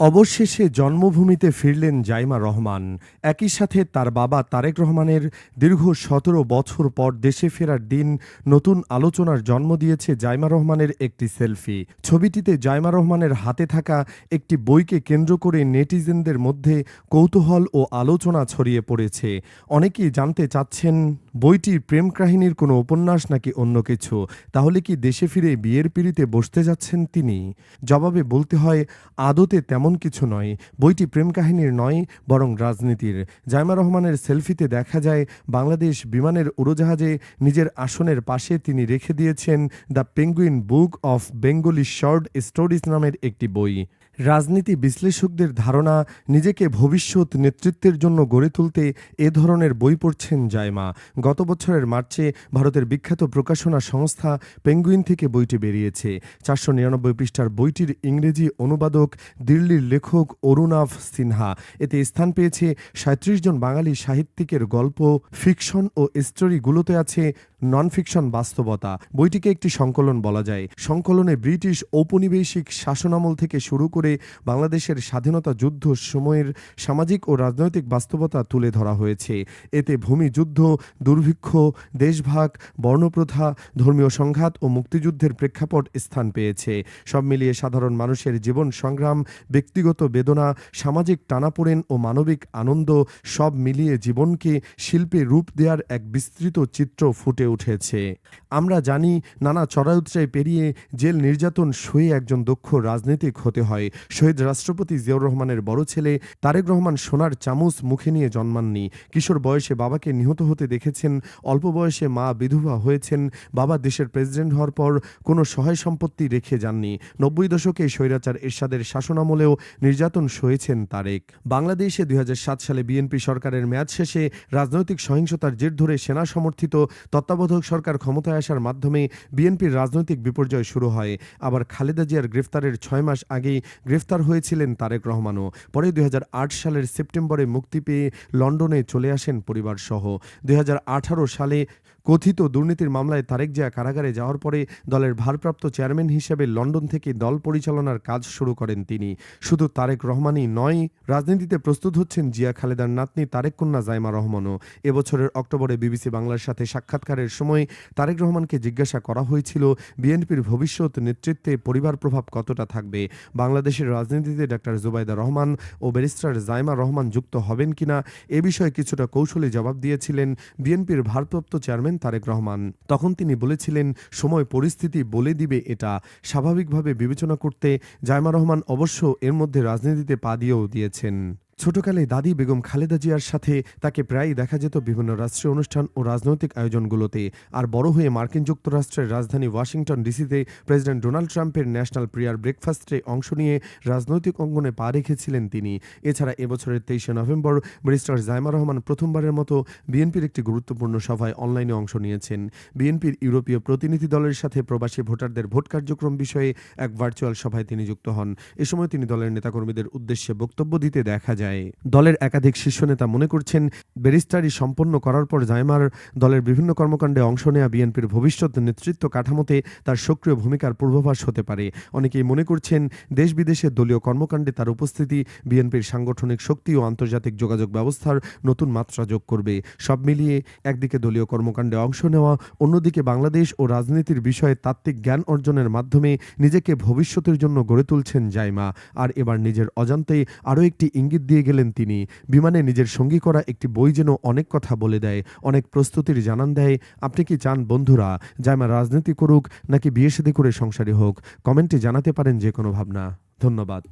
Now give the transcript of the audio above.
অবশেষে জন্মভূমিতে ফিরলেন জাইমা রহমান। একই সাথে তার বাবা তারেক রহমানের দীর্ঘ সতেরো বছর পর দেশে ফেরার দিন নতুন আলোচনার জন্ম দিয়েছে জাইমা রহমানের একটি সেলফি। ছবিটিতে জাইমা রহমানের হাতে থাকা একটি বইকে কেন্দ্র করে নেটিজেনদের মধ্যে কৌতূহল ও আলোচনা ছড়িয়ে পড়েছে। অনেকেই জানতে চাচ্ছেন, বইটির প্রেম কাহিনীর কোনো উপন্যাস নাকি অন্য কিছু? তাহলে কি দেশে ফিরে বিয়ের পিড়িতে বসতে যাচ্ছেন তিনি? জবাবে বলতে হয়, আদতে তেমন কিছু নয়। বইটি প্রেম কাহিনীর নয়, বরং রাজনীতির। জাইমা রহমানের সেলফিতে দেখা যায়, বাংলাদেশ বিমানের উড়োজাহাজে নিজের আসনের পাশে তিনি রেখে দিয়েছেন the Penguin Book of Bengali short stories নামের একটি বই। রাজনীতি বিশ্লেষকদের ধারণা নিজেকে ভবিষ্যৎ নেতৃত্বের জন্য গড়ে তুলতে এ ধরনের বই পড়ছেন জায়মা। গত বছরের মার্চে ভারতের বিখ্যাত প্রকাশনা সংস্থা পেঙ্গুইন থেকে বইটি বেরিয়েছে। চারশো নিরানব্বই পৃষ্ঠার বইটির ইংরেজি অনুবাদক, দিল্লির লেখক অরুণাভ সিনহা। এতে স্থান পেয়েছে সাঁত্রিশ জন বাঙালি সাহিত্যিকের গল্প, ফিকশন ও স্টোরিগুলোতে আছে নন ফিকশন বাস্তবতা। বইটিকে একটি সংকলন বলা যায়। সংকলনে ব্রিটিশ ঔপনিবেশিক শাসনামল থেকে শুরু করে বাংলাদেশের স্বাধীনতা যুদ্ধ সময়ের সামাজিক ও রাজনৈতিক বাস্তবতা তুলে ধরা হয়েছে। এতে ভূমি যুদ্ধ, দুর্ভিক্ষ, দেশভাগ, বর্ণপ্রথা, ধর্মীয় সংঘাত ও মুক্তিযুদ্ধের প্রেক্ষাপট স্থান পেয়েছে। সব মিলিয়ে সাধারণ মানুষের জীবন সংগ্রাম, ব্যক্তিগত বেদনা, সামাজিক টানাপোড়েন ও মানবিক আনন্দ সব মিলিয়ে জীবনকে শিল্পে রূপ দেওয়ার এক বিস্তৃত চিত্র ফুটে উঠেছে। আমরা জানি নানা চড়াউতরাই পেরিয়ে জেল নির্যাতন সয়ে একজন দক্ষ রাজনীতিক হতে হয়। শহীদ রাষ্ট্রপতি জিয়াউর রহমানের বড় ছেলে তারেক রহমান সোনার চামচ মুখে নিয়ে জন্মাননি। কিশোর বয়সে বাবাকে নিহত হতে দেখেছেন, অল্প বয়সে মা বিধবা হয়েছেন, বাবা দেশের প্রেসিডেন্ট হওয়ার পর কোনো সহায় সম্পত্তি রেখে যাননি। নব্বই দশকে স্বৈরাচার এরশাদের শাসনামলেও নির্যাতন সয়েছেন তারেক। বাংলাদেশে দুই হাজার সাত সালে বিএনপি সরকারের মেয়াদ শেষে রাজনৈতিক সহিংসতার জের ধরে সেনা সমর্থিত তত্ত্বাবধায়ক সরকার ক্ষমতায় আসার মাধ্যমে বিএনপির রাজনৈতিক বিপর্যয় শুরু হয়। আবার খালেদা জিয়ার গ্রেফতারের ছয় মাস আগেই গ্রেফতার হয়েছিলেন তারেক রহমানও। পরে দুই হাজার আট সালের সেপ্টেম্বরে মুক্তি পেয়ে লন্ডনে চলে আসেন পরিবারসহ। দুই হাজার আঠারো সালে কথিত দুর্নীতির মামলায় তারেক জিয়া কারাগারে যাওয়ার পরে দলের ভারপ্রাপ্ত চেয়ারম্যান হিসেবে লন্ডন থেকে দল পরিচালনার কাজ শুরু করেন তিনি। শুধু তারেক রহমানই নয়, রাজনীতিতে প্রস্তুত হচ্ছেন জিয়া খালেদার নাতনি তারেক কন্যা জাইমা রহমানও। এবছরের অক্টোবরে বিবিসি বাংলার সাথে সাক্ষাৎকারের সময় তারেক রহমানকে জিজ্ঞাসা করা হয়েছিল, বিএনপির ভবিষ্যৎ নেতৃত্বে পরিবার প্রভাব কতটা থাকবে? বাংলাদেশের রাজনীতিতে ডাক্তার জুবাইদা রহমান ও ব্যারিস্টার জাইমা রহমান যুক্ত হবেন কিনা? এ বিষয়ে কিছুটা কৌশলী জবাব দিয়েছিলেন বিএনপির ভারপ্রাপ্ত চেয়ারম্যান তারেক রহমান। তখন তিনি বলেছিলেন, সময়, পরিস্থিতি বলে দিবে এটা। স্বাভাবিকভাবে বিবেচনা করতে জায়মা রহমান অবশ্য এর মধ্যে রাজনীতিতে পা দিয়েও দিয়েছেন। ছোটকালে দাদি বেগম খালেদা জিয়ার সাথে তাকে প্রায়ই দেখা যেত বিভিন্ন রাষ্ট্রীয় অনুষ্ঠান ও রাজনৈতিক আয়োজনগুলোতে। আর বড় হয়ে মার্কিন যুক্তরাষ্ট্রের রাজধানী ওয়াশিংটন ডিসিতে প্রেসিডেন্ট ডোনাল্ড ট্রাম্পের ন্যাশনাল প্রিয়ার ব্রেকফাস্টে অংশ নিয়ে রাজনৈতিক অঙ্গনে পা রেখেছিলেন তিনি। এছাড়া এবছরের তেইশে নভেম্বর ব্যারিস্টার জাইমা রহমান প্রথমবারের মতো বিএনপির একটি গুরুত্বপূর্ণ সভায় অনলাইনে অংশ নিয়েছেন। বিএনপির ইউরোপীয় প্রতিনিধি দলের সাথে প্রবাসী ভোটারদের ভোট কার্যক্রম বিষয়ে এক ভার্চুয়াল সভায় তিনি যুক্ত হন। এ সময় তিনি দলের নেতাকর্মীদের উদ্দেশ্যে বক্তব্য দিতে দেখা যায়। দলের একাধিক শীর্ষ নেতা মনে করছেন, ব্যারিস্টারি সম্পন্ন করার পর জায়মার দলের বিভিন্ন কর্মকাণ্ডে অংশ নেওয়া বিএনপির ভবিষ্যৎ নেতৃত্ব কাঠামোতে তার সক্রিয় ভূমিকার পূর্বাভাস হতে পারে। অনেকেই মনে করছেন দেশ বিদেশে দলীয় কর্মকাণ্ডে তার উপস্থিতি বিএনপির সাংগঠনিক শক্তি ও আন্তর্জাতিক যোগাযোগ ব্যবস্থার নতুন মাত্রা যোগ করবে। সব মিলিয়ে একদিকে দলীয় কর্মকাণ্ডে অংশ নেওয়া, অন্যদিকে বাংলাদেশ ও রাজনীতির বিষয়ে তাত্ত্বিক জ্ঞান অর্জনের মাধ্যমে নিজেকে ভবিষ্যতের জন্য গড়ে তুলছেন জাইমা। আর এবার নিজের অজান্তেই আরও একটি ইঙ্গিত দিয়ে গেলেন তিনি। বিমানে নিজের সঙ্গী করা একটি বই যেন অনেক কথা বলে দেয়, অনেক প্রস্তুতির জানান দেয়। আপনি কি চান বন্ধুরা জাইমা রাজনীতি করুক নাকি বিয়ে সাদী করে সংসারী হোক? কমেন্টে জানাতে পারেন যে কোনো ভাবনা। ধন্যবাদ।